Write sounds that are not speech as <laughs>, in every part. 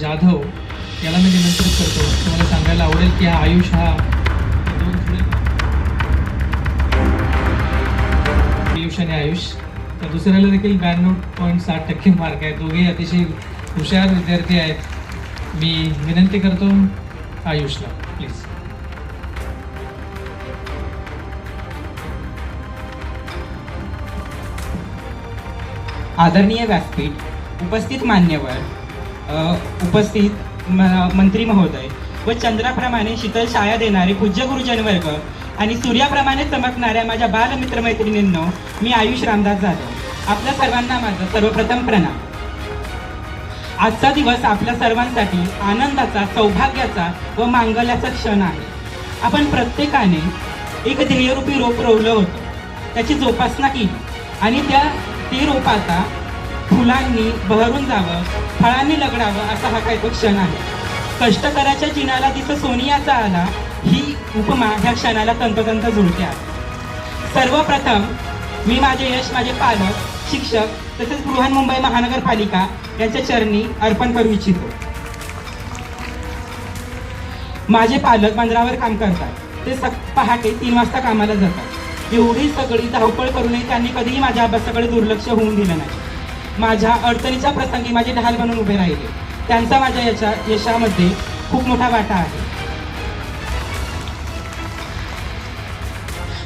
जाधव याला मी निमंत्रित करतो. तुम्हाला सांगायला आवडेल की हा आयुष हा दोन थोडे आयुष आणि आयुष. तर दुसऱ्याला देखील ब्याण्णव पॉईंट साठ टक्के मार्क आहेत दोघेही अतिशय हुशार विद्यार्थी आहेत. मी विनंती करतो आयुषला. प्लीज आदरणीय व्यासपीठ उपस्थित मान्यवर उपस्थित म- मंत्री महोदय व चंद्राप्रमाणे शीतल छाया देणारे पूज्य गुरुजनवर्ग आणि सूर्याप्रमाणे चमकणाऱ्या माझ्या बालमित्रमैत्रिणींनो मी आयुष रामदास जाधव. आपल्या सर्वांना माझं सर्वप्रथम प्रणाम. आजचा दिवस आपल्या सर्वांसाठी आनंदाचा सौभाग्याचा व मांगल्याचा क्षण आहे. आपण प्रत्येकाने एक ध्येयरूपी रोप रोवलं होतं. त्याची जोपासना केली आणि त्या ते रोपाचा फुलांनी बहरून जावं फळांनी लगडावं असा हा काही तो क्षण आहे. कष्टकऱ्याच्या चिनाला तिथं सोनियाचा आला ही उपमा ह्या क्षणाला तंतोतंत जुळते आहे. सर्वप्रथम मी माझे यश माझे पालक शिक्षक तसेच बृहन्मुंबई महानगरपालिका यांच्या चरणी अर्पण करू इच्छितो. माझे पालक बंदरावर काम करतात. ते सक पहाटे तीन वाजता कामाला जातात. एवढी सगळी धावपळ करूनही त्यांनी कधीही माझ्या अभ्यासाकडे दुर्लक्ष होऊन दिलं नाही. माझ्या अडचणीच्या प्रसंगी माझे ढाल बनून उभे राहिले. त्यांचा माझ्या याच्या यशामध्ये खूप मोठा वाटा आहे.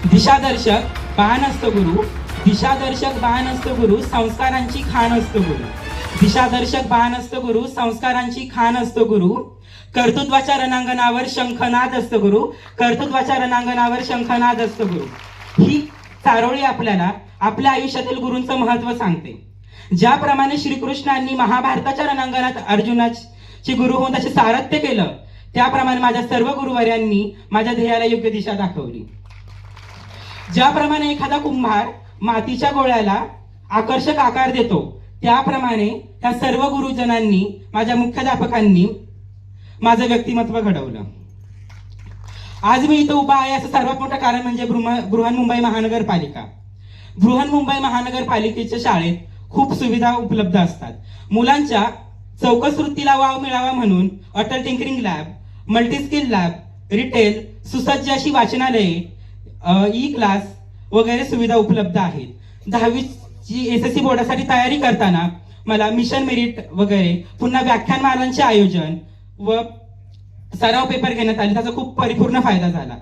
दिशादर्शक बाण असतो गुरु दिशादर्शक बाण असतो गुरु संस्कारांची खाण असतो गुरु. दिशादर्शक बाण असतो गुरु संस्कारांची खाण असतो गुरु. कर्तृत्वाच्या रणांगणावर शंखनाद असतो गुरु. कर्तृत्वाच्या रणांगणावर शंखनाद असतो गुरु. ही चारोळी आपल्याला आपल्या आयुष्यातील गुरूंचं महत्त्व सांगते. ज्याप्रमाणे श्रीकृष्णांनी महाभारताच्या रणांगणात अर्जुनाची गुरु होऊन त्याचे सारथ्य केलं त्याप्रमाणे माझ्या सर्व गुरुवार्यांनी माझ्या ध्येयाला योग्य दिशा दाखवली. ज्याप्रमाणे एखादा कुंभार मातीच्या गोळ्याला आकर्षक आकार देतो त्याप्रमाणे त्या सर्व गुरुजनांनी माझ्या मुख्याध्यापकांनी माझं व्यक्तिमत्व घडवलं. आज मी इथं उभा आहे असं सर्वात मोठं कारण म्हणजे बृह बृहन्मुंबई महानगरपालिका. बृहन्मुंबई महानगरपालिकेच्या शाळेत खूप सुविधा उपलब्ध असतात. मुलांच्या चौकस वृत्तीला वाव मिळावा म्हणून Atal tinkering lab multiskill lab retail सुसज्ज अशी वाचनालये ई क्लास वगैरे सुविधा उपलब्ध आहेत. दहावीची एस एस सी बोर्डासाठी तयारी करताना मला मिशन मेरिट वगैरे पुन्हा व्याख्यानमालांचे आयोजन व सराव पेपर घेण्यात आले. त्याचा खूप परिपूर्ण फायदा झाला.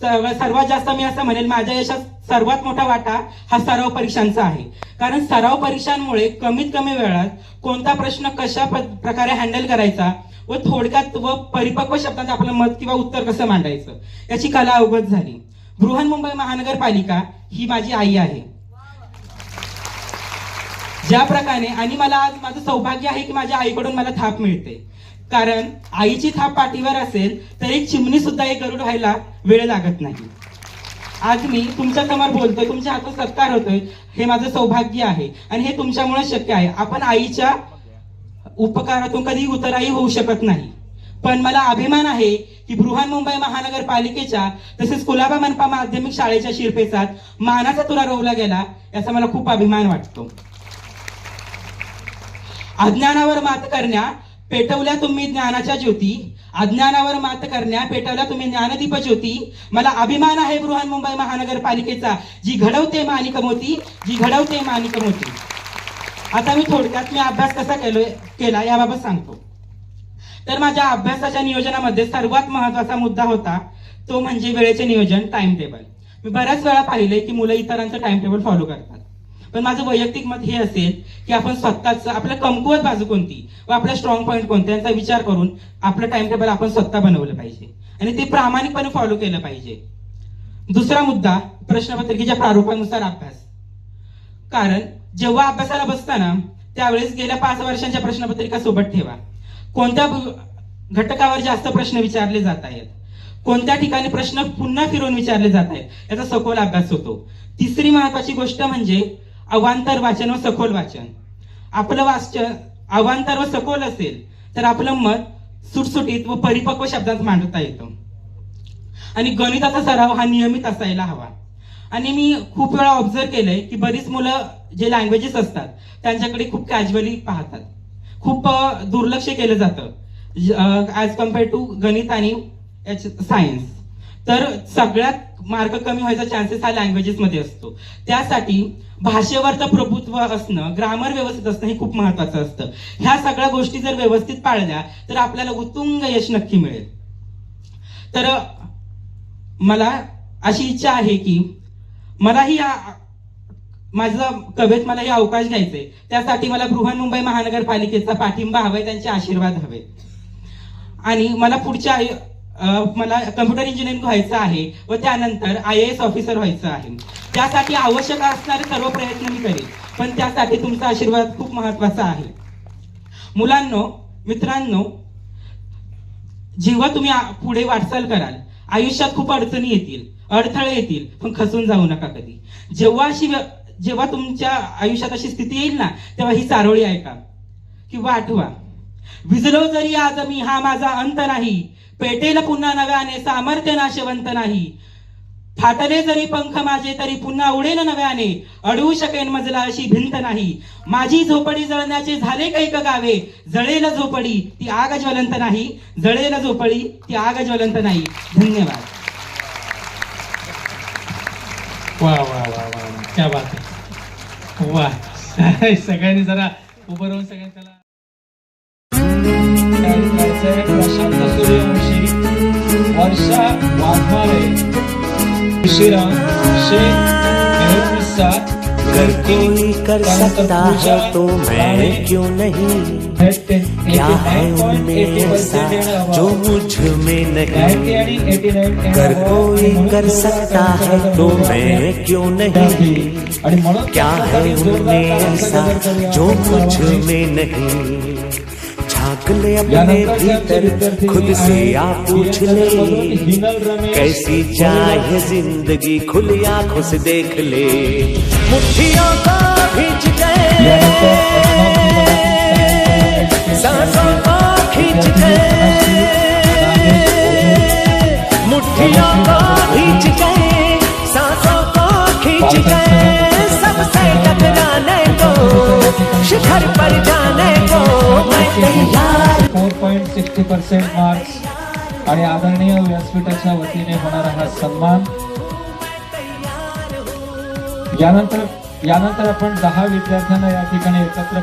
सर्वात जास्त मी असं म्हणेल माझ्या यशात सर्वात मोठा वाटा हा सराव परीक्षांचा आहे. कारण सराव परीक्षांमुळे कमीत कमी वेळात कोणता प्रश्न कशा प्रकारे हँडल करायचा व थोडक्यात व परिपक्व शब्दात आपलं मत किंवा उत्तर कसं मांडायचं याची कला अवगत झाली. बृहन्मुंबई महानगरपालिका ही माझी आई आहे. ज्या प्रकारे आणि मला आज माझं सौभाग्य आहे की माझ्या आईकडून मला थाप मिळते. कारण आईची थाप पाठीवर असेल तर एक चिमणी सुद्धा एक गरुड व्हायला वेळ लागत नाही. आज मी तुमच्यासमोर बोलतोय तुमच्या हातात सत्कार होतोय हे माझं सौभाग्य आहे आणि हे तुमच्यामुळे शक्य आहे. आपण आईच्या उपकारातून कधी उतराई होऊ शकत नाही. पण मला अभिमान आहे की बृहन्मुंबई महानगरपालिकेच्या तसेच कुलाबा मनपा माध्यमिक शाळेच्या शिरपेचात मानाचा तुरा रोवला गेला याचा मला खूप अभिमान वाटतो. अज्ञानावर मात करण्या पेटवल्या तुम्ही ज्ञानाच्या ज्योती अज्ञानावर मात करण्या पेटवल्या तुम्ही ज्ञानदीप ज्योती. मला अभिमान आहे बृहन्मुंबई महानगरपालिकेचा. जी घडवते मानिक मोती जी घडवते मानिक मोती. आता मी थोडक्यात मी अभ्यास कसा केलो केला याबाबत सांगतो. तर माझ्या अभ्यासाच्या नियोजनामध्ये सर्वात महत्त्वाचा मुद्दा होता तो म्हणजे वेळेचे नियोजन टाइम टेबल मी बऱ्याच वेळा पाहिले की मुलं इतरांचं टाइम टेबल फॉलो करतात. पण माझं वैयक्तिक मत हे असेल की आपण स्वतःच आपल्या कमकुवत बाजू कोणती? व आपला स्ट्रॉंग पॉईंट कोणते? यांचा विचार करून आपलं टाइम टेबल आपण स्वतः बनवलं पाहिजे. आणि ते प्रामाणिकपणे फॉलो केलं पाहिजे. दुसरा मुद्दा प्रश्नपत्रिकेच्या प्रारूपानुसार अभ्यास. कारण जेव्हा अभ्यासाला बसताना त्यावेळेस गेल्या पाच वर्षांच्या प्रश्नपत्रिका सोबत ठेवा. कोणत्या घटकावर जास्त प्रश्न विचारले जात आहेत? कोणत्या ठिकाणी प्रश्न पुन्हा फिरवून विचारले जात आहेत? याचा सखोल अभ्यास होतो. तिसरी महत्वाची गोष्ट म्हणजे अवांतर वाचन व सखोल वाचन. आपलं वाचन अवांतर व सखोल असेल तर आपलं मत सुटसुटीत व परिपक्व शब्दात मांडता येतं. आणि गणिताचा सराव हा नियमित असायला हवा. आणि मी खूप वेळा ऑब्झर्व केलंय की बरीच मुलं जे लँग्वेजेस असतात त्यांच्याकडे खूप कॅज्युअली पाहतात. खूप दुर्लक्ष केलं जातं. ऍज कंपेअर टू गणित आणि सायन्स तर सगळ्यात मार्क कमी व्हायचा चान्सेस हा लँग्वेजेसमध्ये असतो. त्यासाठी भाषेवरचं प्रभुत्व असणं ग्रामर व्यवस्थित असणं हे खूप महत्वाचं असतं. ह्या सगळ्या गोष्टी जर व्यवस्थित पाळल्या तर आपल्याला उत्तुंग यश नक्की मिळेल. तर मला अशी इच्छा आहे की मलाही या- माझा कवेत मला हे अवकाश द्यायचे त्यासाठी मला बृहन्मुंबई महानगरपालिकेचा पाठिंबा हवाय त्यांचे आशीर्वाद हवे आणि मला पुढच्या आयु- मला कम्प्युटर इंजिनिअरिंग व्हायचं आहे व त्यानंतर आय एस ऑफिसर व्हायचं आहे. त्यासाठी आवश्यक असणारे सर्व प्रयत्न मी करेन. पण त्यासाठी तुमचा आशीर्वाद खूप महत्त्वाचा आहे. मुलांनो मित्रांनो जेव्हा तुम्ही पुढे वाटचाल कराल आयुष्यात खूप अडचणी येतील अडथळे येतील पण खसून जाऊ नका कधी. जेव्हा अशी जेव्हा तुमच्या आयुष्यात अशी स्थिती येईल ना तेव्हा ही चारोळी ऐका किंवा आठवा. विजलो जरी आज मी हा माझा अंत नाही. पेटेल पुन्हा नव्याने सामर्थ्य नाशवंत नाही. फाटले जरी पंख माझे तरी पुन्हा उडेल नव्याने. अडवू शकेन मजला अशी भिंत नाही. माझी झोपडी जळण्याचे झाले कैक गावे. जळेल झोपडी ती आग ज्वलंत नाही. जळेल झोपडी ती आग ज्वलंत नाही. धन्यवाद. वा वा वा वा क्या बात वा. <laughs> सगळ्यांनी जरा उभं राहून सगळ्यांनी त्याला सूर्यवंशी वर्षा श्रीराम शेख कोई कर सकता है तो मैं क्यों नहीं क्या है उनमें ऐसा जो मुझमें नहीं अगर कोई कर सकता है तो मैं क्यों नहीं क्या है उनमें ऐसा जो मुझमें नहीं झाँक ले अपने भीतर खुद से आप पूछ ले। कैसी चाहे ज़िंदगी खुली आँखों से देख ले। मुट्ठियों को खींच गए सांसों को खींच गए मुट्ठियों को खींच गए सांसों को खींच गए सबसे टकराने को शिखर पर जाने सिक्स्टी पर्सेंट मार्क्स आणि आदरणीय व्यासपीठाच्या वतीने होणारा हा सन्मान. यानंतर यानंतर आपण दहा विद्यार्थ्यांना या ठिकाणी एकत्र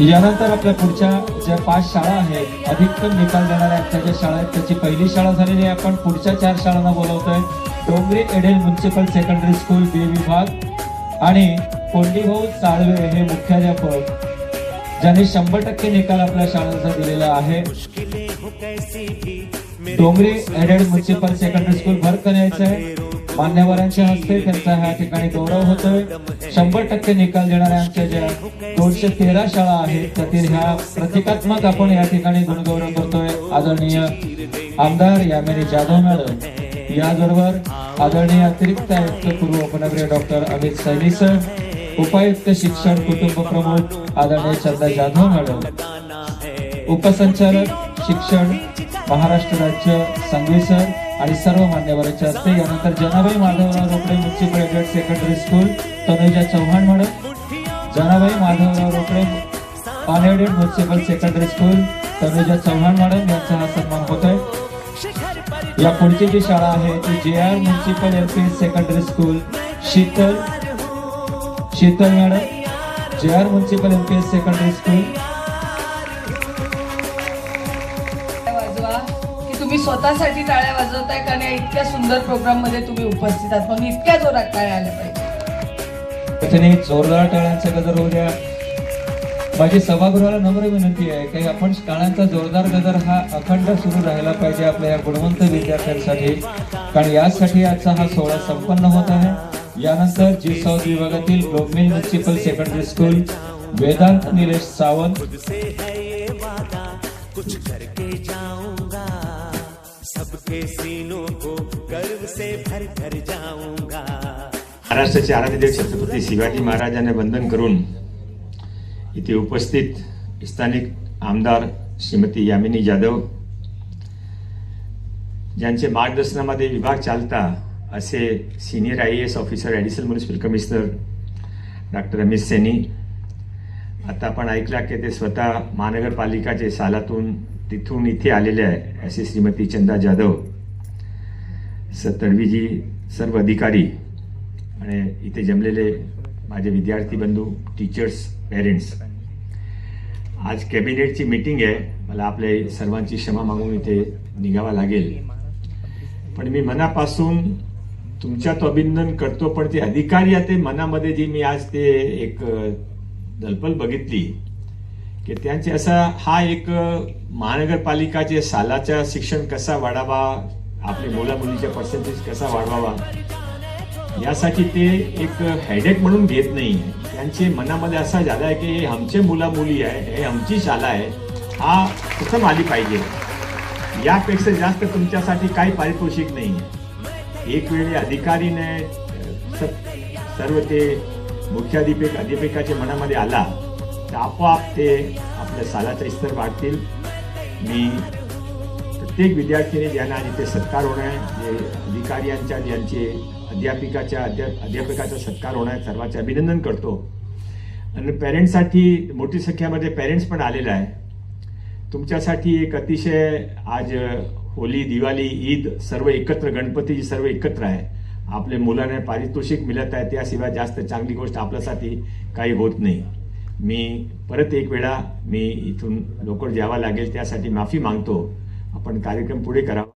यानंतर आपल्या पुढच्या ज्या पाच शाळा आहेत अधिकतम निकाल देणाऱ्या आजच्या ज्या शाळा आहेत त्याची पहिली शाळा झालेली आहे. आपण पुढच्या चार शाळांना बोलवतोय. Dongri एडेल municipal secondary school B विभाग आणि कोंडीभाऊ साळवे हे मुख्याध्यापक ज्यांनी शंभर टक्के निकाल आपल्या शाळांचा दिलेला आहे. डोंगरी एडेड म्युन्सिपल सेकंडरी स्कूल भर करायचं आहे. मान्यवरांच्या हस्ते त्यांचा ह्या ठिकाणी गौरव होतोय. शंभर टक्के निकाल देणाऱ्या आमच्या ज्या दोनशे तेरा शाळा आहेत त्यातील ह्या प्रतिकात्मक आपण या ठिकाणी गुणगौरव करतोय. आदरणीय आमदार यामिनी जाधव मॅडम याचबरोबर आदरणीय अतिरिक्त आयुक्त पूर्व उपनगरीय डॉक्टर अमित सैनी सर उपायुक्त शिक्षण कुटुंब प्रमुख आदरणीय चंदा जाधव मॅडम उपसंचालक शिक्षण महाराष्ट्र राज्य संघवी सर आणि सर्व मान्यवरांच्या हस्ते यानंतर Janabai Madhavrao Rokade municipal aided secondary school Tanuja Chavan madam Janabai Madhavrao Rokade unaided municipal secondary school Tanuja Chavan madam यांचा हा सन्मान होतोय. या पुढची जी शाळा आहे ती J R municipal L P secondary school Sheetal Sheetal madam J R municipal L P secondary school वाजवा की तुम्ही स्वतःसाठी टाळ्या वाजवताय का नाही? इतक्या सुंदर प्रोग्राममध्ये तुम्ही उपस्थित आहात. म्हणून इतक्या जोरात टाळ्या आल्या पाहिजे. त्याने जोरदार टाळ्यांचा गजर होऊ द्या. माझी सभागृहाला नम्र विनंती आहे की आपण टाळ्यांचा जोरदार गजर हा अखंड सुरू राहायला पाहिजे आपल्या या गुणवंत विद्यार्थ्यांसाठी. कारण यासाठी आजचा हा सोहळा संपन्न होत आहे. यानंतर जी साऊथ विभागातील Globe Mill municipal secondary school Vedant Nilesh Sawant. कुछ करके जाऊंगा सबके सीनों को गर्व से भर भर जाऊंगा महाराष्ट्राचे आराध्यदेव छत्रपती शिवाजी महाराजांना वंदन करून इथे उपस्थित स्थानिक आमदार श्रीमती यामिनी जाधव ज्यांचे मार्गदर्शनामध्ये विभाग चालता असे senior I A S officer additional municipal commissioner doctor Ramesh Saini. आता आपण ऐकला की ते स्वतः महानगरपालिकाचे सालातून तिथून इथे आलेले आहे असे श्रीमती चंदा जाधव. स तडवीजी सर्व अधिकारी आणि इथे जमलेले माझे विद्यार्थी बंधू टीचर्स पेरेंट्स आज कॅबिनेटची मीटिंग आहे मला आपल्या सर्वांची क्षमा मागून इथे निघावा लागेल. पण मी मनापासून तुमच्यात अभिनंदन करतो पण ते अधिकारी आहे ते मनामध्ये जी मी आज ते एक दलपल बघितली की त्यांचे असा हा एक महानगरपालिकाचे सालाच्या शिक्षण कसा वाढावा आपले मुला मुलीच्या पर्सेंटेज कसा वाढवावा यासाठी ते एक हेडेक म्हणून घेत नाही. त्यांचे मनामध्ये असा झाला आहे की हे आमचे मुला मुली आहे हे आमची शाळा आहे हा प्रथम आली पाहिजे. यापेक्षा जास्त तुमच्यासाठी काही पारितोषिक नाही. आहे एक वेळी अधिकारीने स- सर्व ते मुख्याधिपक अधिपिकाच्या मनामध्ये आला तर आपोआप ते आपल्या सालाचा स्तर वाढतील. मी प्रत्येक विद्यार्थीने ज्यांना जिथे सत्कार होणार आहे जे अधिकाऱ्यांच्या ज्यांचे अध्यापिकाच्या अध्या अध्यापकाचा सत्कार होणार सर्वांचे अभिनंदन करतो. आणि पॅरेंट्ससाठी मोठी संख्येमध्ये पॅरेंट्स पण आलेला आहे तुमच्यासाठी एक अतिशय आज होली दिवाळी ईद सर्व एकत्र गणपती सर्व एकत्र आहे. आपल्या मुलांना पारितोषिक मिळत आहे त्याशिवाय जास्त चांगली गोष्ट आपल्यासाठी काही होत नाही. मी परत एक वेळा मी इथून लवकर द्यावा लागेल त्यासाठी माफी मागतो. आपण कार्यक्रम पुढे करावा.